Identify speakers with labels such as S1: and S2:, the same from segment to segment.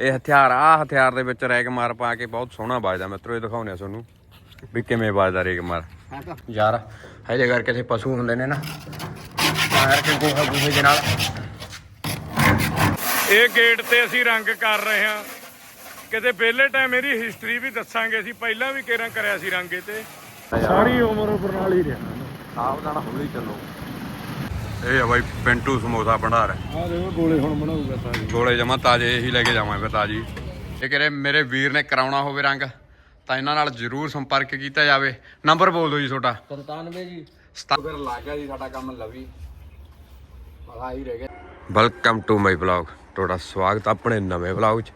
S1: ਇਹ ਹਥਿਆਰ ਆ ਹਥਿਆਰ ਦੇ ਵਿੱਚ ਰੈਗ ਮਾਰ ਪਾ ਕੇ ਬਹੁਤ ਸੋਹਣਾ ਵੱਜਦਾ। ਮਿੱਤਰੋ ਇਹ ਦਿਖਾਉਂਦੇ ਆ ਤੁਹਾਨੂੰ ਵੀ ਕਿਵੇਂ ਵੱਜਦਾ ਰੈਗ ਮਾਰ। ਯਾਰ ਹਜੇ ਕਰਕੇ ਇੱਥੇ ਪਸ਼ੂ ਹੁੰਦੇ ਨੇ ਨਾ। ਤਾਂ ਕਰਕੇ ਗੋਹਾ ਗੋਹੇ ਦੇ ਨਾਲ?
S2: ਇਹ ਗੇਟ ਤੇ ਅਸੀਂ ਰੰਗ ਕਰ ਰਹੇ ਹਾਂ। ਕਿਤੇ ਵਿਹਲੇ ਟਾਈਮ ਇਹਦੀ ਹਿਸਟਰੀ ਵੀ ਦੱਸਾਂਗੇ ਅਸੀਂ। ਪਹਿਲਾਂ ਵੀ ਕੇਰਾਂ ਕਰਿਆ ਸੀ ਰੰਗੇ ਤੇ। ਸਾਰੀ ਉਮਰ ਉਹ ਬਰਨਾਲੀ ਰਿਹਾ
S1: ਸਾਵਧਾਨ ਹੌਲੀ ਚੱਲੋ। ਇਹ ਆ ਬਾਈ ਪਿੰਟੂ ਸਮੋਸਾ ਭੰਡਾਰ।
S2: ਆ ਦੇਖੋ ਗੋਲੇ ਹੁਣ ਬਣਾਊਗਾ ਸਾਰੇ।
S1: ਗੋਲੇ ਜਮਾ ਤਾਜੇ ਇਹੀ ਲੈ ਕੇ ਜਾਵਾਂ ਫਿਰ ਤਾਜੀ। ਇਹ ਕਰੇ ਮੇਰੇ ਵੀਰ ਨੇ ਕਰਾਉਣਾ ਹੋਵੇ ਰੰਗ ਤਾਂ ਇਹਨਾਂ ਨਾਲ ਜਰੂਰ ਸੰਪਰਕ ਕੀਤਾ ਜਾਵੇ। ਨੰਬਰ ਬੋਲ ਦਿਓ ਜੀ ਤੁਹਾਡਾ।
S3: 97 ਜੀ।
S1: ਫਿਰ ਲੱਗ ਗਿਆ ਜੀ ਸਾਡਾ ਕੰਮ ਲਵੀ। ਬੜਾ ਹੀ ਰਹਿ ਗਿਆ। ਵੈਲਕਮ ਟੂ ਮਾਈ ਬਲੌਗ ਤੁਹਾਡਾ ਸਵਾਗਤ ਆਪਣੇ ਨਵੇਂ ਬਲੌਗ 'ਚ।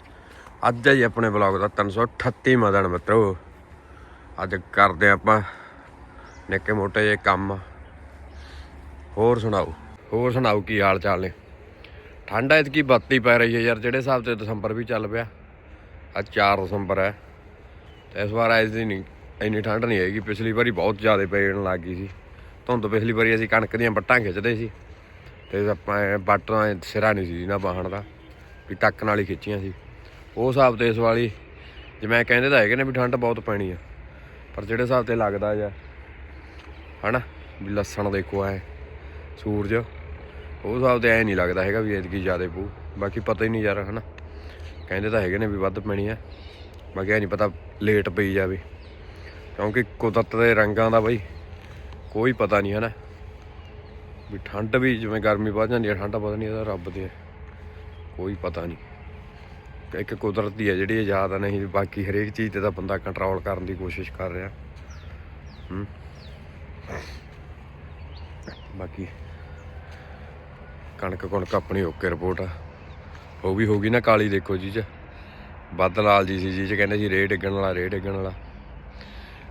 S1: ਅੱਜ ਹੈ ਜੀ ਆਪਣੇ ਬਲੌਗ ਦਾ 338ਵਾਂ ਦਿਨ ਮਿੱਤਰੋ। ਅੱਜ ਕਰਦੇ ਆਪਾਂ ਨਿੱਕੇ ਮੋਟੇ ਜਿਹੇ ਕੰਮ। ਹੋਰ ਸੁਣਾਓ? ਹੋਰ ਸੁਣਾਓ ਕੀ ਹਾਲ ਚਾਲ ਨੇ? ਠੰਡ ਐਤਕੀ ਬੱਤੀ ਪੈ ਰਹੀ ਹੈ ਯਾਰ, ਜਿਹੜੇ ਹਿਸਾਬ ਤੇ ਦਸੰਬਰ ਵੀ ਚੱਲ ਪਿਆ। ਅੱਜ 4 ਦਸੰਬਰ ਹੈ। ਤੇ ਇਸ ਵਾਰ ਐਸ ਦੀ ਨਹੀਂ, ਇੰਨੀ ਠੰਡ ਨਹੀਂ ਹੈਗੀ। ਪਿਛਲੀ ਵਾਰੀ ਬਹੁਤ ਜ਼ਿਆਦਾ ਪੈਣ ਲੱਗ ਗਈ ਸੀ। ਧੁੰਦ ਪਿਛਲੀ ਵਾਰੀ ਅਸੀਂ ਕਣਕ ਦੀਆਂ ਵੱਟਾਂ ਖਿੱਚਦੇ ਸੀ। ਤੇ ਆਪਾਂ ਐਂ ਵੱਟ ਐਂ ਸਿਰਾ ਨਹੀਂ ਸੀ ਨਾ ਬਾਹਣ ਦਾ, ਵੀ ਟੱਕ ਨਾਲ ਹੀ ਖਿੱਚੀਆਂ ਸੀ। ਉਹ ਹਿਸਾਬ ਤੇ ਇਸ ਵਾਲੀ ਜਿਵੇਂ ਕਹਿੰਦੇ ਤਾਂ ਹੈਗੇ ਨੇ ਵੀ ਠੰਡ ਬਹੁਤ ਪੈਣੀ ਆ। ਪਰ ਜਿਹੜੇ ਹਿਸਾਬ ਤੇ ਲੱਗਦਾ ਜਾਂ, ਹਨਾ? ਵੀ ਲੱਸਣ ਦੇਖੋ ਐ। ਸੂਰਜ। ਉਹ ਹਿਸਾਬ ਤੇ ਐ ਨਹੀਂ ਲੱਗਦਾ ਹੈਗਾ ਵੀ ਐਤਕੀ ਜ਼ਿਆਦਾ ਪੂ ਬਾਕੀ ਪਤਾ ਹੀ ਨਹੀਂ ਯਾਰ, ਹਨਾ? ਕਹਿੰਦੇ ਤਾਂ ਹੈਗੇ ਨੇ ਵੀ ਵੱਧ ਪੈਣੀ ਆ। ਬਾਕੀ ਐ ਨਹੀਂ ਪਤਾ ਲੇਟ ਪਈ ਜਾਵੇ। ਕਿਉਂਕਿ ਕੁਦਰਤ ਦੇ ਰੰਗਾਂ ਦਾ ਬਈ ਕੋਈ ਪਤਾ ਨਹੀਂ ਹੈ ਨਾ ਵੀ ਠੰਡ ਵੀ ਜਿਵੇਂ ਗਰਮੀ ਵੱਧ ਜਾਂਦੀ ਹੈ ਠੰਡ ਪਤਾ ਨਹੀਂ ਇਹਦਾ ਰੱਬ ਦੇ ਕੋਈ ਪਤਾ ਨਹੀਂ। ਇੱਕ ਕੁਦਰਤ ਦੀ ਹੈ ਜਿਹੜੀ ਆਜ਼ਾਦ ਨਹੀਂ ਬਾਕੀ ਹਰੇਕ ਚੀਜ਼ ਤੇ ਤਾਂ ਬੰਦਾ ਕੰਟਰੋਲ ਕਰਨ ਦੀ ਕੋਸ਼ਿਸ਼ ਕਰ ਰਿਹਾ। ਹੂੰ। ਬਾਕੀ ਕਣਕ ਕਣਕ ਆਪਣੀ ਓਕੇ ਰਿਪੋਰਟ ਆ। ਉਹ ਵੀ ਹੋ ਗਈ ਨਾ ਕਾਲੀ ਦੇਖੋ ਜੀ ਚ। ਬਦਲਾਲ ਜੀ ਸੀ ਜੀ ਚ, ਕਹਿੰਦੇ ਸੀ ਰੇਹ ਡਿੱਗਣ ਵਾਲਾ, ਰੇਹ ਡਿੱਗਣ ਵਾਲਾ।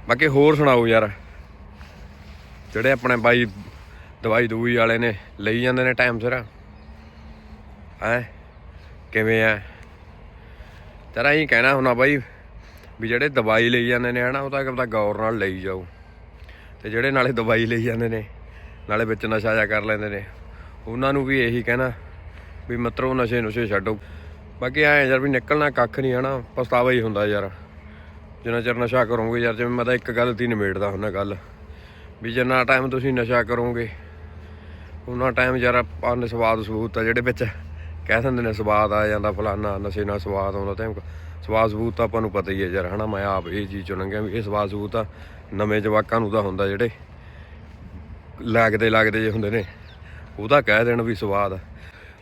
S1: ਬਾਕੀ ਹੋਰ ਸੁਣਾਓ ਯਾਰ। ਜਿਹੜੇ ਆਪਣੇ ਬਾਈ ਦਵਾਈ ਦੂਈ ਵਾਲੇ ਨੇ, ਲਈ ਜਾਂਦੇ ਨੇ ਟਾਈਮ ਸਿਰ। ਹੈ? ਕਿਵੇਂ ਆ? ਤੇਰਾ ਹੀ ਕਹਿਣਾ ਹੁਣਾ ਬਾਈ ਵੀ ਜਿਹੜੇ ਦਵਾਈ ਲਈ ਜਾਂਦੇ ਨੇ, ਹਨਾ, ਉਹ ਤਾਂ ਕਿਤਾ ਗੌਰ ਨਾਲ ਲਈ ਜਾਓ। ਤੇ ਜਿਹੜੇ ਨਾਲੇ ਦਵਾਈ ਲਈ ਜਾਂਦੇ ਨੇ ਨਾਲੇ ਵਿੱਚ ਨਸ਼ਾ ਜਾ ਕਰ ਲੈਂਦੇ ਨੇ। ਉਹਨਾਂ ਨੂੰ ਵੀ ਇਹੀ ਕਹਿਣਾ ਵੀ ਮਤਰੋ ਨਸ਼ੇ ਨੁਸ਼ੇ ਛੱਡੋ। ਬਾਕੀ ਐ ਯਾਰ ਵੀ ਨਿਕਲਣਾ ਕੱਖ ਨਹੀਂ ਹਨਾ, ਪਛਤਾਵਾ ਹੀ ਹੁੰਦਾ ਯਾਰ। ਜਿੰਨਾ ਚਿਰ ਨਸ਼ਾ ਕਰੋਗੇ ਯਾਰ, ਜਿਵੇਂ ਮੈਂ ਤਾਂ ਇੱਕ ਗੱਲ ਦੀ ਨਿਬੇੜਦਾ ਹੁੰਦਾ ਗੱਲ। ਵੀ ਜਿੰਨਾ ਟਾਈਮ ਤੁਸੀਂ ਨਸ਼ਾ ਕਰੋਗੇ ਉਹਨਾਂ ਟਾਈਮ ਯਾਰ ਆਪਾਂ ਨੂੰ ਸਵਾਦ ਸਬੂਤ ਆ ਜਿਹੜੇ ਵਿੱਚ ਕਹਿ ਦਿੰਦੇ ਨੇ ਸਵਾਦ ਆ ਜਾਂਦਾ ਫਲਾਨਾ, ਨਸ਼ੇ ਨਾਲ ਸਵਾਦ ਆਉਂਦਾ ਤੇ ਸਵਾਦ ਸਬੂਤ ਤਾਂ ਆਪਾਂ ਨੂੰ ਪਤਾ ਹੀ ਹੈ ਯਾਰ, ਹਨਾ ਮੈਂ ਆਪ ਇਹ ਚੀਜ਼ ਚੋਂ ਲੰਘਿਆ ਵੀ ਇਹ ਸਵਾਦ ਸਬੂਤ ਆ, ਨਵੇਂ ਜਵਾਕਾਂ ਨੂੰ ਤਾਂ ਹੁੰਦਾ ਜਿਹੜੇ ਲੱਗਦੇ ਲੱਗਦੇ ਜੇ ਹੁੰਦੇ ਨੇ, ਉਹਦਾ ਕਹਿ ਦੇਣ ਵੀ ਸਵਾਦ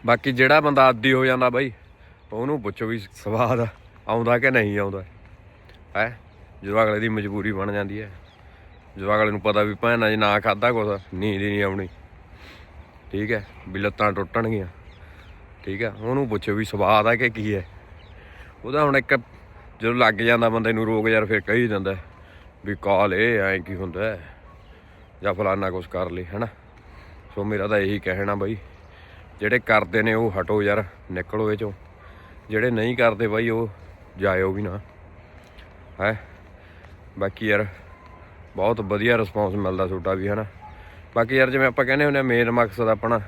S1: ਬਾਕੀ ਜਿਹੜਾ ਬੰਦਾ ਆਦੀ ਹੋ ਜਾਂਦਾ ਬਾਈ, ਉਹਨੂੰ ਪੁੱਛੋ ਵੀ ਸਵਾਦ ਆਉਂਦਾ ਕਿ ਨਹੀਂ ਆਉਂਦਾ। ਹੈ? ਜਦੋਂ ਅਗਲੇ ਦੀ ਮਜਬੂਰੀ ਬਣ ਜਾਂਦੀ ਹੈ। ਜਦੋਂ ਅਗਲੇ ਨੂੰ ਪਤਾ ਵੀ ਭੈਣਾਂ ਜੇ ਨਾ ਖਾਦਾ ਕੁਛ, ਨੀਂਦ ਹੀ ਨਹੀਂ ਆਉਣੀ। ਠੀਕ ਹੈ? ਵੀ ਲੱਤਾਂ ਟੁੱਟਣਗੀਆਂ। ਠੀਕ ਹੈ? ਉਹਨੂੰ ਪੁੱਛੋ ਵੀ ਸਵਾਦ ਆ ਕਿ ਕੀ ਹੈ। ਉਹਦਾ ਹੁਣ ਇੱਕ ਜਦੋਂ ਲੱਗ ਜਾਂਦਾ ਬੰਦੇ ਨੂੰ ਰੋਗ ਯਾਰ ਫਿਰ ਕਹੀ ਜਾਂਦਾ, ਵੀ ਕਾਲ ਇਹ ਐਂ ਕੀ ਹੁੰਦਾ ਜਾਂ ਫਲਾਨਾ ਕੁਛ ਕਰ ਲਈ ਹੈਨਾ? ਸੋ ਮੇਰਾ ਤਾਂ ਇਹੀ ਕਹਿਣਾ ਬਾਈ, ਜਿਹੜੇ ਕਰਦੇ ਨੇ ਉਹ ਹਟੋ ਯਾਰ, ਨਿਕਲੋ ਇਹ ਚੋਂ। ਜਿਹੜੇ ਨਹੀਂ ਕਰਦੇ ਬਾਈ, ਉਹ ਜਾਇਓ ਵੀ ਨਾ, ਹੈ? ਬਾਕੀ ਯਾਰ, ਬਹੁਤ ਵਧੀਆ ਰਿਸਪੌਂਸ ਮਿਲਦਾ ਤੁਹਾਡਾ ਵੀ, ਹਨਾ? ਬਾਕੀ ਯਾਰ, ਜਿਵੇਂ ਆਪਾਂ ਕਹਿੰਦੇ ਹੁੰਦੇ ਆ ਮੇਨ ਮਕਸਦ ਆਪਣਾ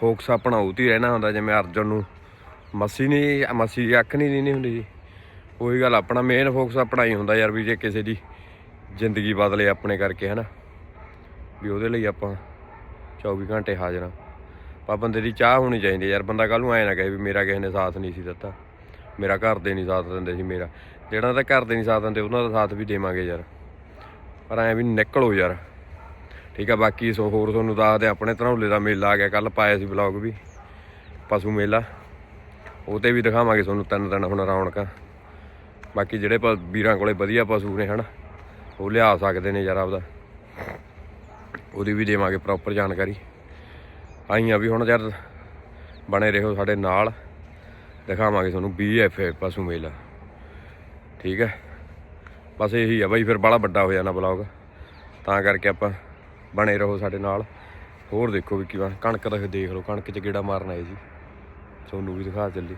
S1: ਫੋਕਸ ਆਪਣਾ ਉਹ 'ਤੇ ਹੀ ਰਹਿਣਾ ਹੁੰਦਾ, ਜਿਵੇਂ ਅਰਜਨ ਨੂੰ ਮੱਸੀ ਨਹੀਂ, ਮੱਸੀ ਦੀ ਅੱਖ ਨਹੀਂ ਨਹੀਂ ਹੁੰਦੀ ਜੀ। ਉਹੀ ਗੱਲ, ਆਪਣਾ ਮੇਨ ਫੋਕਸ ਆਪਣਾ ਹੀ ਹੁੰਦਾ ਯਾਰ, ਵੀ ਜੇ ਕਿਸੇ ਦੀ ਜ਼ਿੰਦਗੀ ਬਦਲੇ ਆਪਣੇ ਕਰਕੇ, ਹਨਾ? ਵੀ ਉਹਦੇ ਲਈ ਆਪਾਂ 24 ਘੰਟੇ ਹਾਜ਼ਰ ਹਾਂ। ਪਰ ਬੰਦੇ ਦੀ ਚਾਹ ਹੋਣੀ ਚਾਹੀਦੀ ਯਾਰ, ਬੰਦਾ ਕੱਲ ਨੂੰ ਐ ਨਾ ਕਹੇ ਵੀ ਮੇਰਾ ਕਿਸੇ ਨੇ ਸਾਥ ਨਹੀਂ ਸੀ ਦਿੱਤਾ। ਮੇਰਾ ਘਰ ਦੇ ਨਹੀਂ ਸਾਥ ਦਿੰਦੇ ਸੀ ਮੇਰਾ। ਜਿਹੜਾ ਤਾਂ ਘਰ ਦੇ ਨਹੀਂ ਸਾਥ ਦਿੰਦੇ, ਉਹਨਾਂ ਦਾ ਸਾਥ ਵੀ ਦੇਵਾਂਗੇ ਯਾਰ। ਪਰ ਐ ਵੀ ਨਿਕਲੋ ਯਾਰ। ਠੀਕ ਆ, ਬਾਕੀ ਸੋ ਹੋਰ ਤੁਹਾਨੂੰ ਦੱਸਦੇ ਆਪਣੇ ਧਨੌਲੇ ਦਾ ਮੇਲਾ ਆ ਗਿਆ। ਕੱਲ ਪਾਇਆ ਸੀ ਵਲੌਗ ਵੀ, ਪਸ਼ੂ ਮੇਲਾ। ਉਹ ਤੇ ਵੀ ਦਿਖਾਵਾਂਗੇ ਤੁਹਾਨੂੰ ਤਿੰਨ ਦਿਨ ਹੁਣ ਰੌਣਕਾਂ। ਬਾਕੀ ਜਿਹੜੇ ਪ- ਵੀਰਾਂ ਕੋਲੇ ਵਧੀਆ ਪਸ਼ੂ ਨੇ ਹਨ, ਉਹ ਲਿਆ ਸਕਦੇ ਨੇ ਯਾਰ ਆਪਦਾ। ਉਹਦੀ ਵੀ ਦੇਵਾਂਗੇ ਪ੍ਰੋਪਰ ਜਾਣਕਾਰੀ। ਆਈਆਂ ਵੀ ਹੁਣ ਯਾਰ ਬਣੇ ਰਹੋ ਸਾਡੇ ਨਾਲ ਦਿਖਾਵਾਂਗੇ ਤੁਹਾਨੂੰ BFA ਪਸ਼ੂ ਮੇਲਾ। ਠੀਕ ਹੈ? ਬਸ ਇਹੀ ਆ ਬਾਈ ਫਿਰ ਬੜਾ ਵੱਡਾ ਹੋ ਜਾਣਾ ਬਲੌਗ ਤਾਂ ਕਰਕੇ ਆਪਾਂ ਬਣੇ ਰਹੋ ਸਾਡੇ ਨਾਲ। ਹੋਰ ਦੇਖੋ ਵੀ ਕਿਵੇਂ ਕਣਕ ਦਾ ਦੇਖ ਲਓ ਕਣਕ 'ਚ ਗੇੜਾ ਮਾਰਨ ਆਏ ਜੀ। ਤੁਹਾਨੂੰ ਵੀ ਦਿਖਾ ਚੱਲੀ।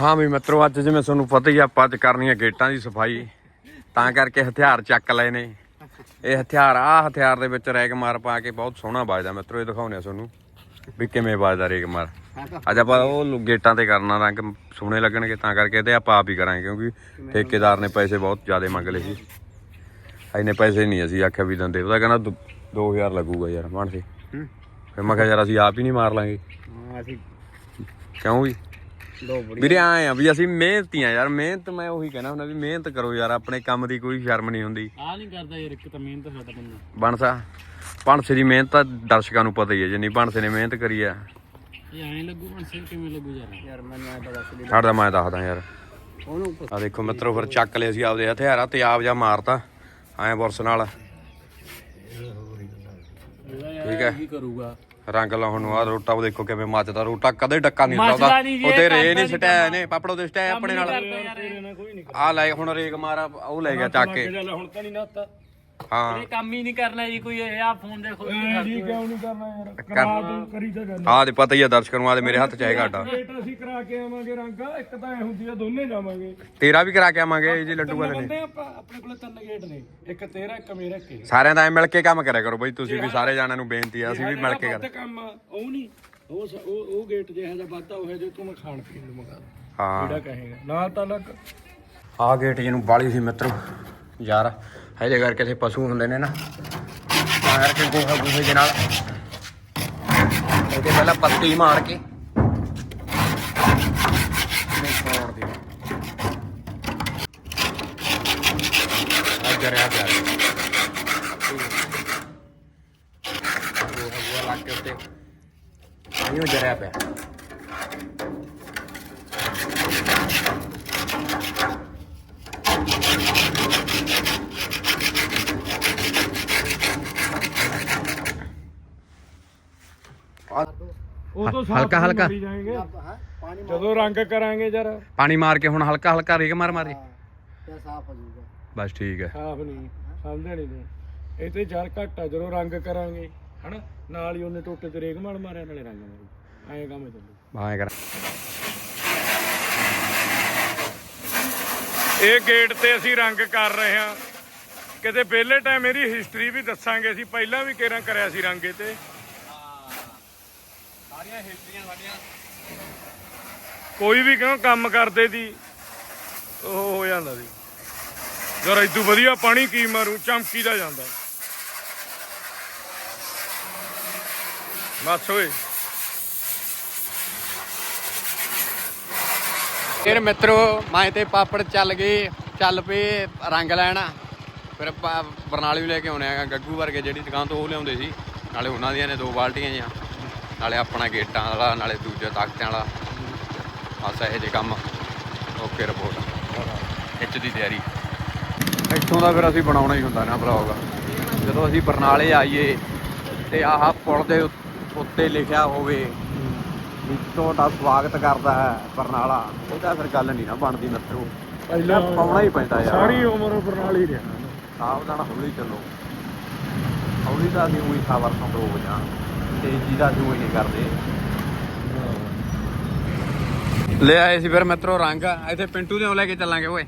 S1: ਹਾਂ ਵੀ ਮਿੱਤਰੋ ਅੱਜ ਜਿਵੇਂ ਤੁਹਾਨੂੰ ਪਤਾ ਹੀ ਆ, ਆਪਾਂ ਅੱਜ ਕਰਨੀ ਆ ਗੇਟਾਂ ਦੀ ਸਫ਼ਾਈ। ਤਾਂ ਕਰਕੇ ਹਥਿਆਰ ਚੱਕ ਲਏ ਨੇ। ਇਹ ਹਥਿਆਰ ਆ ਹਥਿਆਰ ਦੇ ਵਿੱਚ ਰੈਗ ਮਾਰ ਪਾ ਕੇ ਬਹੁਤ ਸੋਹਣਾ ਵੱਜਦਾ। ਮਿੱਤਰੋ ਇਹ ਦਿਖਾਉਂਦੇ ਆ ਤੁਹਾਨੂੰ ਵੀ ਕਿਵੇਂ ਵੱਜਦਾ ਰੈਗ ਮਾਰ। ਅੱਜ ਆਪਾਂ ਉਹ ਗੇਟਾਂ ਤੇ ਕਰਨਾ ਰੰਗ ਸੋਹਣੇ ਲੱਗਣਗੇ ਤਾਂ ਕਰਕੇ ਤੇ ਆਪਾਂ ਆਪ ਹੀ ਕਰਾਂਗੇ ਕਿਉਂਕਿ ਠੇਕੇਦਾਰ ਨੇ ਪੈਸੇ ਬਹੁਤ ਜ਼ਿਆਦਾ ਮੰਗ ਲਏ ਸੀ। ਇੰਨੇ ਪੈਸੇ ਨਹੀਂ ਅਸੀਂ ਆਖਿਆ ਵੀ ਦਿੰਦੇ। ਉਹਦਾ ਕਹਿੰਦਾ 2000 ਲੱਗੂਗਾ ਯਾਰ ਬਣ ਸੀ
S3: ਹੂੰ।
S1: ਫਿਰ ਮੈਂ ਕਿਹਾ ਯਾਰ ਅਸੀਂ ਆਪ ਹੀ ਨਹੀਂ ਮਾਰ ਲਾਂਗੇ।
S3: ਹਾਂ ਅਸੀਂ
S1: ਕਿਉਂ ਵੀ?
S3: ਦੋ ਬੜੀ
S1: ਵੀਰੇ ਆਏ ਆ ਵੀ ਅਸੀਂ ਮਿਹਨਤੀ ਆ ਯਾਰ ਮਿਹਨਤ ਮੈਂ ਉਹੀ ਕਹਿਣਾ ਹੁੰਦਾ ਵੀ ਮਿਹਨਤ ਕਰੋ ਯਾਰ ਆਪਣੇ ਕੰਮ ਦੀ ਕੋਈ ਸ਼ਰਮ ਨਹੀਂ ਹੁੰਦੀ।
S3: ਆ ਨਹੀਂ ਕਰਦਾ ਯਾਰ ਇੱਕ ਤਾਂ ਮਿਹਨਤ ਸਾਡਾ ਬੰਦਾ।
S1: ਬਣਸਾ ਪੰਡਸੇ ਦੀ ਮਿਹਨਤ ਤਾਂ ਦਰਸ਼ਕਾਂ ਨੂੰ ਪਤਾ ਹੀ ਹੈ ਜਿੰਨੀ ਪੰਡਸੇ ਨੇ ਮਿਹਨਤ ਕਰੀ ਆ।
S3: ਇਹ ਐਂ ਲੱਗੂ ਹੁਣ ਸਿਰ ਕਿਵੇਂ ਲੱਗੂ ਯਾਰ। ਯਾਰ ਮੈਨੂੰ ਐ ਪਤਾ ਸੀ
S1: ਸਾਡਾ ਮੈਂ ਦੱਸਦਾ ਯਾਰ।
S3: ਉਹਨੂੰ
S1: ਆ ਦੇਖੋ ਮਿੱਤਰੋ ਫਿਰ ਚੱਕ ਲਿਆ ਸੀ ਆਪਦੇ ਹਥਿਆਰਾਂ ਤੇ ਆਪ ਜਾ ਮਾਰਤਾ ਐਂ ਬੁਰਸ ਨਾਲ। ਠੀਕ ਹੈ।
S3: ਕੀ ਕਰੂਗਾ।
S1: ਰੰਗ ਲਾਉਣ ਨੂੰ ਆ ਰੋਟਾ ਉਹ ਦੇਖੋ ਕਿਵੇਂ ਮੱਚਦਾ ਰੋਟਾ ਕਦੇ ਡੱਕਾ ਨਹੀਂ
S3: ਮੱਚਦਾ
S1: ਲਾਉਂਦਾ
S3: ਨਹੀਂ ਜੀ,
S1: ਉਹਤੇ
S3: ਇਹ
S1: ਰੇ ਨਹੀਂ
S3: ਨਹੀਂ
S1: ਸਟਾਇਆ ਨੇ ਪਾਪੜੋ ਦੇ ਸਟਾਇਆ ਆਪਣੇ ਨਾਲ।
S3: ਨਹੀਂ
S1: ਆ ਲੈ ਹੁਣ ਰੇਗ ਮਾਰਾ ਉਹ ਲੈ ਗਿਆ ਚੱਕ ਕੇ।
S2: ਚੱਲ ਹੁਣ ਤਾਂ ਨਹੀਂ ਨਾਤਾ।
S1: ਹਾਂ।
S3: ਇਹ ਕੰਮ ਹੀ ਨਹੀਂ ਕਰਨਾ ਜੀ ਕੋਈ ਇਹ ਆ ਫੋਨ ਦੇ ਖੋਲ ਕੇ
S2: ਜੀ ਕਿਉਂ ਨਹੀਂ ਕਰਨਾ ਯਾਰ? ਕਰਾ ਦੋ ਕਰੀ ਤਾਂ ਗੱਲ।
S1: ਆ ਦੇ ਪਤਾ ਹੀ ਆ ਦਰਸ਼ਕਾਂ ਨੂੰ ਆ ਦੇ ਮੇਰੇ ਹੱਥ ਚ ਹੈਗਾ ਆਟਾ
S2: ਰੇਟ ਅਸੀਂ ਕਰਾ ਕੇ ਆਵਾਂਗੇ ਰੰਗ ਇੱਕ ਤਾਂ ਐ ਹੁੰਦੀ ਆ ਦੋਨੇ ਜਾਵਾਂਗੇ।
S1: ਤੇਰਾ ਵੀ ਕਰਾ ਕੇ ਆਵਾਂਗੇ ਜੀ ਲੱਡੂ ਵਾਲੇ ਨੇ।
S2: ਆਪਣੇ ਕੋਲੇ ਤਿੰਨ ਗੇਟ ਨੇ ਇੱਕ ਤੇਰਾ ਇੱਕ ਮੇਰਾ ਇੱਕ ਇਹ।
S1: ਸਾਰਿਆਂ ਦਾ ਐਂ ਮਿਲ ਕੇ ਕੰਮ ਕਰਿਆ ਕਰੋ ਬਈ ਤੁਸੀਂ ਵੀ ਸਾਰੇ ਜਾਣਿਆਂ ਨੂੰ ਬੇਨਤੀ ਆ ਅਸੀਂ ਵੀ ਮਿਲ ਕੇ ਕਰ
S2: ਕੰਮ ਉਹ ਨਹੀਂ। ਉਹ ਉਹ ਉਹ ਗੇਟ ਜਿਹੜਾ ਜਿਹਾ ਵਾਧਾ ਹੋਇਆ ਜੇ ਤੂੰ ਮੈਂ ਖਾਣ ਪੀਣ ਨੂੰ ਮੰਗਾ
S1: ਹਾਂ।
S2: ਜਿਹੜਾ ਕਹੇਗਾ? ਨਾਲ ਤਾਂ ਲੱਗ
S1: ਆ ਗੇਟ ਜਿਹਨੂੰ ਬਾਲੀ ਸੀ ਮਿੱਤਰੋ ਯਾਰ। ਇਹਦੇ ਕਰਕੇ ਕਿਸੇ ਪਸ਼ੂ ਹੁੰਦੇ ਨੇ ਨਾ। ਤਾਂ ਕਰਕੇ ਗੋਹਾ ਗੋਹੇ ਦੇ ਨਾਲ ਇਹਦੇ ਪਹਿਲਾਂ ਪੱਤੀ ਮਾਰ ਕੇ ਛੋੜ ਦਿਓ। ਆ ਜਰਿਆ ਪਿਆ ਗੋਹਾ ਗੋਹਾ ਲੱਗ ਕੇ ਉੱਤੇ ਆਈਓ ਜਰਿਆ ਪਿਆ। ਹਲਕਾ ਹਲਕਾ।
S2: ਜਾਏਂਗੇ ਜਦੋਂ ਰੰਗ ਕਰਾਂਗੇ ਜਰ।
S1: ਪਾਣੀ ਮਾਰ ਕੇ ਹੁਣ ਹਲਕਾ ਹਲਕਾ ਰੇਗ ਮਾਰ ਮਾਰੇ
S3: ਤੇ ਸਾਫ਼ ਹੋ ਜਾਊਗਾ।
S1: ਬਸ ਠੀਕ ਹੈ।
S2: ਸਾਫ਼ ਨਹੀਂ ਸਮਝਦੇ ਨਹੀਂ ਤੂੰ। ਇਹ ਤੇ ਜਰ ਘੱਟ ਜਦੋਂ ਰੰਗ ਕਰਾਂਗੇ ਹਨਾ? ਨਾਲ ਹੀ ਉਹਨੇ ਟੋਟੇ ਤੇ ਰੇਗ ਮਾਰ ਮਾਰਿਆ ਨਾਲੇ ਰੰਗ ਮਾਰੂ। ਐਂ ਕੰਮ ਚੱਲੂ।
S1: ਬਾਏ ਕਰ।
S2: ਇਹ ਗੇਟ ਤੇ ਅਸੀਂ ਰੰਗ ਕਰ ਰਹੇ ਹਾਂ। ਕਿਤੇ ਪਹਿਲੇ ਟਾਈਮ ਇਹਦੀ ਹਿਸਟਰੀ ਵੀ ਦੱਸਾਂਗੇ। ਅਸੀਂ ਪਹਿਲਾਂ ਵੀ ਕੇਰਾਂ ਕਰਿਆ ਸੀ ਰੰਗੇ ਤੇ।
S3: ਸਾਰੀਆਂ ਹਿਸਟਰੀਆਂ ਸਾਡੀਆਂ।
S2: ਕੋਈ ਵੀ ਕਿਉਂ ਕੰਮ ਕਰਦੇ ਦੀ ਉਹ ਹੋ ਜਾਂਦਾ ਸੀ। ਜਰ ਇਦੋਂ ਵਧੀਆ ਪਾਣੀ ਕੀ ਮਾਰੂ ਚਮਕੀ ਦਾ ਜਾਂਦਾ। ਬਸ ਓਏ।
S1: ਫਿਰ ਮਿੱਤਰੋ ਮੈਂ ਤੇ ਪਾਪੜ ਚੱਲ ਗਏ ਚੱਲ ਪਏ ਰੰਗ ਲੈਣਾ। ਫਿਰ ਬਰਨਾਲੇ ਵੀ ਲੈ ਕੇ ਆਉਣੇ ਆ ਗੱਗੂ ਵਰਗੇ ਜਿਹੜੀ ਦੁਕਾਨ ਤੋਂ ਉਹ ਲਿਆਉਂਦੇ ਸੀ। ਨਾਲੇ ਉਹਨਾਂ ਦੀਆਂ ਨੇ ਦੋ ਬਾਲਟੀਆਂ ਜੀਆਂ ਨਾਲੇ ਆਪਣਾ ਗੇਟਾਂ ਵਾਲਾ ਨਾਲੇ ਦੂਜੇ ਤਖਤਿਆਂ ਵਾਲਾ। ਬਸ ਇਹੋ ਜਿਹੇ ਕੰਮ ਓਕੇ ਰਿਪੋਰਟ ਇੱਚ ਦੀ ਤਿਆਰੀ। ਇੱਥੋਂ ਦਾ ਫਿਰ ਅਸੀਂ ਬਣਾਉਣਾ ਹੀ ਹੁੰਦਾ ਨਾ ਬਲੌਗ ਜਦੋਂ ਅਸੀਂ ਬਰਨਾਲੇ ਆਈਏ ਤੇ ਆਹ ਪੁਲ ਦੇ ਉੱਤ- ਲਿਖਿਆ ਹੋਵੇ ਵੀ ਤੁਹਾਡਾ ਸਵਾਗਤ ਕਰਦਾ ਹੈ ਬਰਨਾਲਾ। ਤਾਂ ਫਿਰ ਗੱਲ ਨਹੀਂ ਨਾ ਬਣਦੀ ਮਿੱਤਰੋ।
S2: ਪਹਿਲਾਂ
S1: ਪਾਉਣਾ ਹੀ ਪੈਂਦਾ ਯਾਰ।
S2: ਸਾਰੀ ਉਮਰ ਬਰਨਾਲੀ ਰਿਹਾ
S1: ਸਾਵਧਾਨ ਹੌਲੀ ਚੱਲੋ। ਹੌਲੀ ਤਾਂ ਅਸੀਂ ਉਹੀ ਸਾਵਰ ਤੋਂ ਰੋਕ ਜਾਂ ਤੇਜ਼ੀ ਦਾ ਅਸੀਂ ਉਹੀ ਨਹੀਂ ਕਰਦੇ। ਲੈ ਆਏ ਸੀ ਫਿਰ ਮਿੱਤਰੋ ਰੰਗ। ਇੱਥੇ ਪਿੰਟੂ ਦੇ ਲੈ ਕੇ ਚੱਲਾਂਗੇ ਓਏ।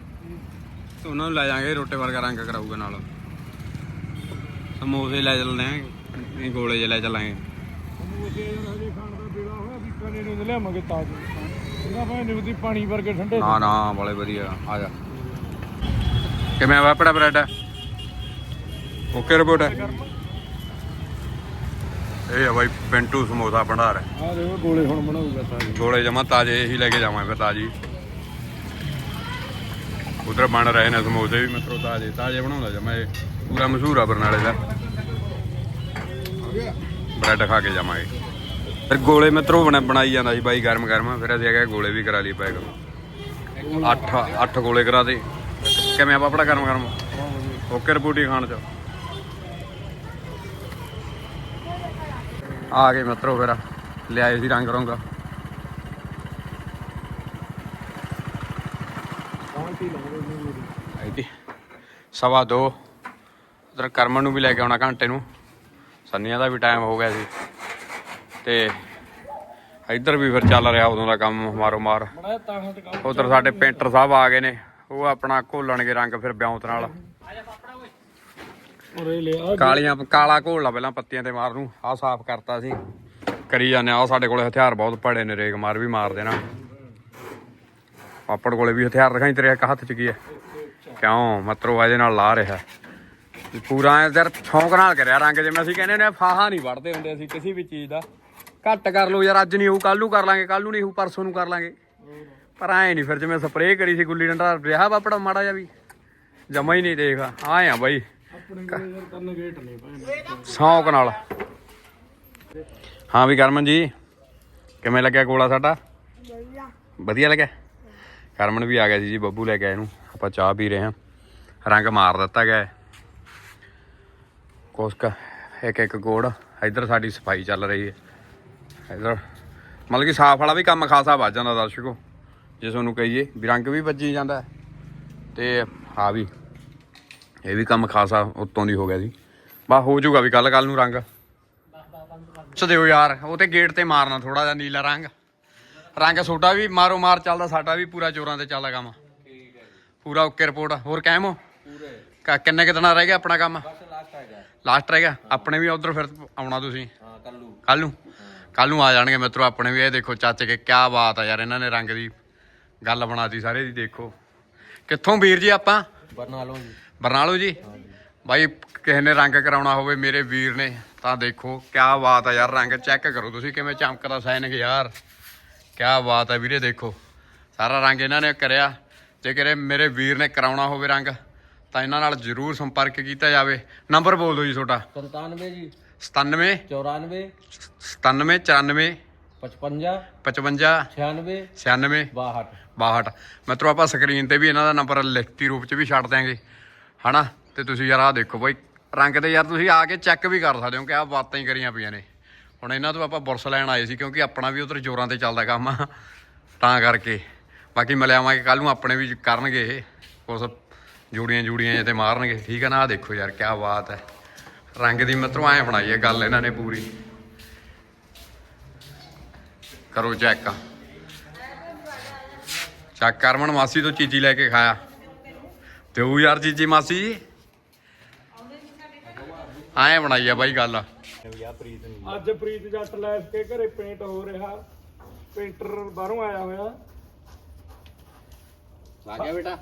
S1: ਤੇ ਉਹਨਾਂ ਨੂੰ ਲੈ ਜਾਾਂਗੇ ਰੋਟੇ ਵਰਗਾ ਰੰਗ ਕਰਾਊਗਾ ਨਾਲ। ਸਮੋਸੇ ਲੈ ਚੱਲਦੇ ਆਂ ਇਹ ਗੋਲੇ ਜੇ ਲੈ ਚੱਲਾਂਗੇ।
S2: ਸਮੋਸੇ ਯਾਰ ਹਜੇ ਖਾਣ ਦਾ ਬੇੜਾ ਹੋਇਆ ਵੀ ਕਨੇ ਨੂੰ ਲਿਆਵਾਂਗੇ ਤਾਜ। ਇਹਦਾ ਭਾਵੇਂ ਨਿਵਦੀ ਪਾਣੀ ਵਰਗੇ ਠੰਡੇ
S1: ਨਾ ਨਾ ਬੜੇ ਵਧੀਆ ਆ ਜਾ। ਕਿਵੇਂ ਆ ਵਾਪੜਾ ਬ੍ਰੈਡ? Okay report? ਹੈ ਇਹ ਆ ਬਾਈ ਪਿੰਟੂ ਸਮੋਸਾ ਭੰਡਾਰ।
S2: ਆ ਦੇਖੋ ਗੋਲੇ ਹੁਣ ਬਣਾਊਗਾ ਤਾਜ
S1: ਗੋਲੇ ਜਮਾ ਤਾਜੇ ਇਹੀ ਲੈ ਕੇ ਜਾਵਾਂ ਫਿਰ ਤਾਜੀ। ਉਧਰ ਬਣ ਰਹੇ ਨੇ ਸਮੋਸੇ ਵੀ ਮਿੱਤਰੋ ਤਾਜੇ ਤਾਜੇ ਬਣਾਉਂਦਾ ਜਮਾ ਇਹ। ਪੂਰਾ ਮਸ਼ਹੂਰ ਆ ਬਰਨਾਲੇ ਦਾ। ਬ੍ਰੈਡ ਖਾ ਕੇ ਜਾਵਾਂਗੇ। ਫਿਰ ਗੋਲੇ ਮਿੱਤਰੋ ਬਣਾ ਬਣਾਈ ਜਾਂਦਾ ਸੀ ਬਾਈ ਗਰਮ ਗਰਮ। ਫਿਰ ਅਸੀਂ ਆਖਿਆ ਗੋਲੇ ਵੀ ਕਰਾ ਲਈ ਪੈਕ। ਅੱਠ ਅੱਠ ਗੋਲੇ ਕਰਾ ਦੇ। ਕਿਵੇਂ ਆ ਪਾਪੜਾ ਗਰਮ ਗਰਮ? ਓਕੇ ਰਪੂਟੀ ਖਾਣ ਚ। ਆ ਗਏ ਮਿੱਤਰੋ ਫਿਰ ਲਿਆਏ ਸੀ ਰੰਗ ਰੰਗ। ਸਵਾ ਦੋ। ਉਧਰ ਕਰਮਨ ਨੂੰ ਵੀ ਲੈ ਕੇ ਆਉਣਾ ਘੰਟੇ ਨੂੰ। ਸੰਨੀਆਂ ਦਾ ਵੀ ਟਾਈਮ ਹੋ ਗਿਆ ਸੀ। ਤੇ ਇੱਧਰ ਵੀ ਫਿਰ ਚੱਲ ਰਿਹਾ ਉਦੋਂ ਦਾ ਕੰਮ ਮਾਰੋ ਮਾਰ। ਉਧਰ ਸਾਡੇ ਪੇਂਟਰ ਸਾਹਿਬ ਆ ਗਏ ਨੇ। ਉਹ ਆਪਣਾ ਘੋਲਣਗੇ ਰੰਗ ਫਿਰ ਬਿਉਂਤ ਨਾਲ।
S2: ਉਰੇ ਲਿਆ
S1: ਕਾਲੀਆਂ ਕਾਲਾ ਘੋਲ ਲਾ ਪਹਿਲਾਂ ਪੱਤੀਆਂ ਤੇ ਮਾਰ ਨੂੰ। ਆਹ ਸਾਫ਼ ਕਰਤਾ ਸੀ। ਕਰੀ ਜਾਂਦੇ ਆ। ਸਾਡੇ ਕੋਲੇ ਹਥਿਆਰ ਬਹੁਤ ਭੜੇ ਨੇ, ਰੇਗ ਮਾਰ ਵੀ ਮਾਰ ਦੇਣਾ। ਪਾਪੜ ਕੋਲੇ ਵੀ ਹਥਿਆਰ ਦਿਖਾਈ ਤੇਰੇ ਇੱਕ ਹੱਥ 'ਚ ਕੀ ਹੈ? ਕਿਉਂ? ਮਤਰੋ ਇਹਦੇ ਨਾਲ ਲਾ ਰਿਹਾ। ਪੂਰਾ ਯਾਰ ਸ਼ੌਂਕ ਨਾਲ ਕਰਿਆ ਰੰਗ, ਜਿਵੇਂ ਅਸੀਂ ਕਹਿੰਦੇ ਨੇ ਫਾਹਾ ਨਹੀਂ ਵੜਦੇ ਹੁੰਦੇ ਅਸੀਂ ਕਿਸੇ ਵੀ ਚੀਜ਼ ਦਾ। ਘੱਟ ਕਰ ਲਓ ਯਾਰ, ਅੱਜ ਨਹੀਂ ਹੋਊ ਕੱਲ ਨੂੰ ਕਰ ਲਾਂਗੇ ਕੱਲ ਨੂੰ ਨਹੀਂ ਹੋਊ, ਪਰਸੋਂ ਨੂੰ ਕਰ ਲਾਂਗੇ। ਪਰ ਐ ਨਹੀਂ ਫਿਰ ਜਿਵੇਂ ਸਪਰੇਅ ਕਰੀ ਸੀ ਗੁੱਲੀ ਡੰਡਾ, ਰਿਹਾ ਪਾਪੜਾ ਮਾੜਾ ਜਿਹਾ ਵੀ। ਜਮਾ ਹੀ ਨਹੀਂ ਦੇਖ, ਆਏ ਆ ਬਾਈ।
S2: ਆਪਣੇ ਕੋਲ ਯਾਰ ਤਿੰਨ ਗੇਟ ਨੇ ਭਾਈ
S1: ਸ਼ੌਂਕ ਨਾਲ। ਹਾਂ ਵੀ ਕਰਮਨ ਜੀ ਕਿਵੇਂ ਲੱਗਿਆ ਗੋਲਾ ਸਾਡਾ? ਵਧੀਆ। ਲੱਗਿਆ? ਕਰਮਨ ਵੀ ਆ ਗਿਆ ਸੀ ਜੀ ਬੱਬੂ ਲੈ ਕੇ ਆਇਆ ਇਹਨੂੰ ਆਪਾਂ ਚਾਹ ਪੀ ਰਹੇ ਹਾਂ। ਰੰਗ ਮਾਰ ਦਿੱਤਾ ਗਿਆ ਹੈ। ਕੁਛ ਕੁ ਇੱਕ ਇੱਕ ਗੋੜ। ਇੱਧਰ ਸਾਡੀ ਸਫ਼ਾਈ ਚੱਲ ਰਹੀ ਹੈ। ਇੱਧਰ ਮਤਲਬ ਕਿ ਸਾਫ਼ ਵਾਲਾ ਵੀ ਕੰਮ ਖਾਸਾ ਵੱਜ ਜਾਂਦਾ ਦਰਸ਼ਕੋ। ਜੇ ਤੁਹਾਨੂੰ ਕਹੀਏ ਵੀ ਰੰਗ ਵੀ ਵੱਜੀ ਜਾਂਦਾ ਹੈ। ਤੇ ਆ ਵੀ ਇਹ ਵੀ ਕੰਮ ਖਾਸਾ ਉੱਤੋਂ ਦੀ ਹੋ ਗਿਆ ਜੀ। ਬਾ ਹੋ ਜਾਊਗਾ ਵੀ ਕੱਲ ਕੱਲ ਨੂੰ ਰੰਗ। ਦਿਓ ਯਾਰ ਉਹ ਤੇ ਗੇਟ ਤੇ ਮਾਰਨਾ ਥੋੜਾ ਜਿਹਾ ਨੀਲਾ ਰੰਗ। ਰੰਗ ਛੋਟਾ ਵੀ ਮਾਰੋ ਮਾਰ ਚੱਲਦਾ ਸਾਡਾ ਵੀ ਪੂਰਾ ਜ਼ੋਰਾਂ ਤੇ ਚੱਲਦਾ ਕੰਮ। ਪੂਰਾ ਓਕੇ ਰਿਪੋਰਟ। ਹੋਰ ਕਾਇਮ ਹੋ? ਪੂਰੇ ਕਿੰਨੇ ਕਿ ਦਿਨਾਂ ਰਹਿ ਗਿਆ ਆਪਣਾ ਕੰਮ? ਲਾਸਟ ਰਹਿ ਗਿਆ? ਆਪਣੇ ਵੀ ਉਧਰ ਫਿਰ ਆਉਣਾ ਤੁਸੀਂ? ਹਾਂ ਕੱਲ ਨੂੰ। ਕੱਲ ਨੂੰ? ਕੱਲ ਨੂੰ ਆ ਜਾਣਗੇ ਮਿੱਤਰੋ ਆਪਣੇ ਵੀ। ਇਹ ਦੇਖੋ ਚਾਚੇ ਕੇ ਕੀ ਬਾਤ ਆ ਯਾਰ ਇਹਨਾਂ ਨੇ ਰੰਗ ਦੀ ਗੱਲ ਬਣਾਤੀ ਸਾਰੇ ਦੀ ਦੇਖੋ। ਕਿੱਥੋਂ ਵੀਰ ਜੀ ਆਪਾਂ?
S3: ਬਰਨਾਲੋ ਜੀ।
S1: ਬਰਨਾਲੋ ਜੀ। ਬਾਈ ਕਿਸੇ ਨੇ ਰੰਗ ਕਰਾਉਣਾ ਹੋਵੇ ਮੇਰੇ ਵੀਰ ਨੇ ਤਾਂ ਦੇਖੋ ਕਿਆ ਬਾਤ ਆ ਯਾਰ ਰੰਗ ਚੈੱਕ ਕਰੋ ਤੁਸੀਂ ਕਿਵੇਂ ਚਮਕਦਾ ਸੈਨਿਕ ਯਾਰ। ਕਿਆ ਬਾਤ ਹੈ ਵੀਰੇ ਦੇਖੋ ਸਾਰਾ ਰੰਗ ਇਹਨਾਂ ਨੇ ਕਰਿਆ। ਜੇ ਕਿਰੇ ਮੇਰੇ ਵੀਰ ਨੇ ਕਰਾਉਣਾ ਹੋਵੇ ਰੰਗ ਤਾਂ ਇਹਨਾਂ ਨਾਲ ਜਰੂਰ ਸੰਪਰਕ ਕੀਤਾ ਜਾਵੇ। ਨੰਬਰ ਬੋਲ ਦਿਓ ਜੀ ਤੁਹਾਡਾ।
S3: 97 ਜੀ।
S1: 97
S3: 94
S1: 97 94
S3: 55
S1: 55
S3: 96
S1: 96
S3: 62
S1: 62 ਮਿੱਤਰੋ ਆਪਾਂ ਸਕਰੀਨ ਤੇ ਵੀ ਇਹਨਾਂ ਦਾ ਨੰਬਰ ਲਿਖਤੀ ਰੂਪ ਚ ਵੀ ਛੱਡ ਦਿਆਂਗੇ। ਹਨਾ? ਤੇ ਤੁਸੀਂ ਯਾਰ ਆਹ ਦੇਖੋ ਬਾਈ, ਰੰਗ ਤੇ ਯਾਰ ਤੁਸੀਂ ਆ ਕੇ ਚੈੱਕ ਵੀ ਕਰ ਸਕਦੇ ਹੋ ਕਿ ਆਹ ਬਾਤਾਂ ਹੀ ਕਰੀਆਂ ਪਈਆਂ ਨੇ। ਹੁਣ ਇਹਨਾਂ ਤੋਂ ਆਪਾਂ ਬੁਰਸ ਲੈਣ ਆਏ ਸੀ ਕਿਉਂਕਿ ਆਪਣਾ ਵੀ ਉਧਰ ਜ਼ੋਰਾਂ ਤੇ ਚੱਲਦਾ ਕੰਮ ਆ, ਤਾਂ ਕਰਕੇ। ਬਾਕੀ ਮਿਲਿਆਵਾਂਗੇ ਕੱਲ ਨੂੰ ਆਪਣੇ ਵੀ ਕਰਨਗੇ ਇਹ, ਕੁਛ ਜੂੜੀਆਂ ਜੂੜੀਆਂ ਜੇ ਤੇ ਮਾਰਨਗੇ। ਠੀਕ ਹੈ ਨਾ? ਆਹ ਦੇਖੋ ਯਾਰ ਕੀ ਬਾਤ ਹੈ। ਰੰਗ ਦੀ ਮਿੱਤਰੋ ਐ ਬਣਾਈ ਹੈ ਗੱਲ ਇਹਨਾਂ ਨੇ ਪੂਰੀ। ਕਰੋ ਚੈੱਕ ਚੱਕ ਕਰਮਨ ਮਾਸੀ ਤੋਂ ਚੀਜੀ ਲੈ ਕੇ ਖਾਇਆ। ਤੇ ਉਹ ਯਾਰ ਚੀਜੀ ਮਾਸੀ ਐਂ ਬਣਾਈ ਆ ਬਾਈ ਗੱਲ।
S2: ਅੱਜ ਪ੍ਰੀਤ ਜੱਟ ਲੈਸ ਕੇ ਘਰੇ ਪੇਂਟ ਹੋ ਰਿਹਾ। ਪੇਂਟਰ ਬਾਹਰੋਂ ਆਇਆ ਹੋਇਆ।
S1: ਲੱਗ ਗਿਆ ਬੇਟਾ।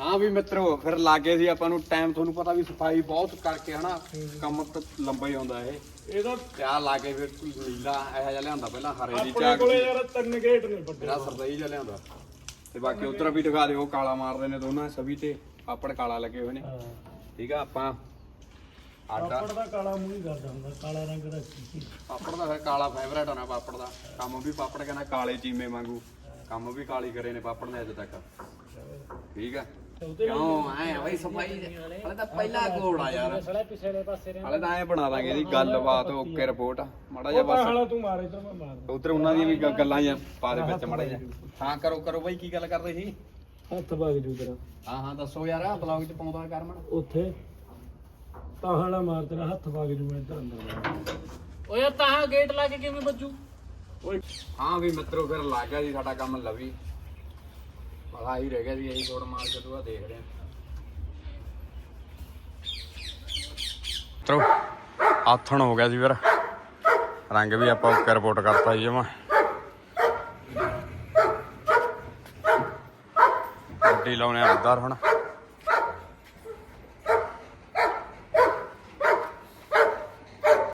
S1: ਹਾਂ ਵੀ ਮਿੱਤਰੋ ਫਿਰ ਲੱਗੇ ਸੀ ਆਪਾਂ ਨੂੰ ਟਾਈਮ ਤੁਹਾਨੂੰ ਪਤਾ ਵੀ ਸਫ਼ਾਈ ਬਹੁਤ ਕਰਕੇ ਹਨਾ ਕੰਮ ਤਾਂ ਲੰਬਾ ਹੀ ਆਉਂਦਾ ਇਹ।
S2: ਇਹਦਾ
S1: ਕਿਆ ਲਾ ਕੇ ਫਿਰ ਨੀਲਾ ਇਹੋ ਜਿਹਾ ਲਿਆਂਦਾ ਪਹਿਲਾਂ ਹਰੇ ਦੀ
S2: ਆਪਣੇ
S1: ਚਾਕ
S2: ਕੋਲੇ ਯਾਰ ਤਿੰਨ ਗੇਟ ਨੇ ਵੱਡੇ
S1: ਜਿਹੜਾ ਸਰਦਈ ਜਿਹਾ ਲਿਆਂਦਾ। ਤੇ ਬਾਕੀ ਉਧਰ ਵੀ ਦਿਖਾ ਦਿਓ ਕਾਲਾ ਮਾਰਦੇ ਨੇ ਦੋਨਾਂ ਸਭੀ ਤੇ ਪਾਪੜ ਕਾਲਾ ਲੱਗੇ ਹੋਏ ਨੇ। ਠੀਕ ਆ ਆਪਾਂ ਆਟਾ
S2: ਪਾਪੜ ਦਾ ਕਾਲਾ ਮੂੰਹ ਹੀ ਕਰਦਾ ਹੁੰਦਾ ਕਾਲਾ ਰੰਗ ਦਾ ਕੀ
S1: ਪਾਪੜ ਦਾ ਫਿਰ ਕਾਲਾ ਫੇਵਰੇਟ ਹੋਣਾ ਪਾਪੜ ਦਾ। ਕੰਮ ਵੀ ਪਾਪੜ ਕਹਿੰਦਾ ਕਾਲੇ ਚੀਮੇ ਵਾਂਗੂ। ਕੰਮ ਵੀ ਕਾਲੀ ਕਰੇ ਨੇ ਪਾਪੜ ਨੇ ਅੱਜ ਤੱਕ। ਠੀਕ ਆ। ਕਿਉਂ? ਐ ਬਈ ਸਫ਼ਾਈ ਹਲੇ ਤਾਂ ਪਹਿਲਾ ਕੋਡ ਆ ਯਾਰ।
S3: ਸੜਾ ਪਿਛਲੇ ਪਾਸੇ ਰੇ
S1: ਹਲੇ ਤਾਂ ਐ ਬਣਾ ਦਾਂਗੇ ਇਹਦੀ ਗੱਲਬਾਤ ਓਕੇ ਰਿਪੋਰਟ। ਮਾੜਾ ਜਿਹਾ ਬਸ।
S2: ਹਾਲਾ ਤੂੰ ਮਾਰ ਇਧਰ ਮੈਂ ਮਾਰ
S1: ਉਧਰ ਉਹਨਾਂ ਦੀਆਂ ਵੀ ਗ- ਗੱਲਾਂ ਜਾਂ ਪਾ ਦੇ ਵਿੱਚ ਮਾੜਾ ਜਿਹਾ। ਹਾਂ ਕਰੋ ਕਰੋ ਬਈ ਕੀ ਗੱਲ ਕਰਦੇ ਸੀ?
S2: ਹੱਥ ਵਗ ਜੂ ਤੇਰਾ।
S1: ਹਾਂ ਹਾਂ ਦੱਸੋ ਯਾਰ ਬਲੌਗ ਚ ਪਾਉਂਦਾ ਕਰਮਣ।
S2: ਉੱਥੇ। ਤਾਂ ਹਾਲਾ ਮਾਰ ਤੇਰਾ ਹੱਥ ਵਗ ਜੂ ਇੱਧਰ ਅੰਦਰ।
S3: ਓ ਯਾਰ ਤਾਂ ਗੇਟ ਲਾ ਕੇ ਕਿਵੇਂ ਬੱਜੂ
S1: ਹਾਂ ਵੀ ਮਿੱਤਰੋ ਫਿਰ ਲੱਗ ਗਿਆ ਜੀ ਸਾਡਾ ਕੰਮ ਲਵੀ। ਬਸ ਆਹੀ ਰਹਿ ਗਿਆ ਜੀ ਇਹੀ ਕੋਡ ਮਾਰ ਕੇ ਤੂੰ ਦੇਖ ਰਿਹਾ ਮਿੱਤਰੋ, ਆਥਣ ਹੋ ਗਿਆ ਸੀ ਫਿਰ। ਰੰਗ ਵੀ ਆਪਾਂ ਓਕੇ ਰਿਪੋਰਟ ਕਰਤਾ ਜੀ ਜਮਾ। ਗੱਡੀ ਲਾਉਣੇ ਆ ਅੰਦਰ ਹੁਣ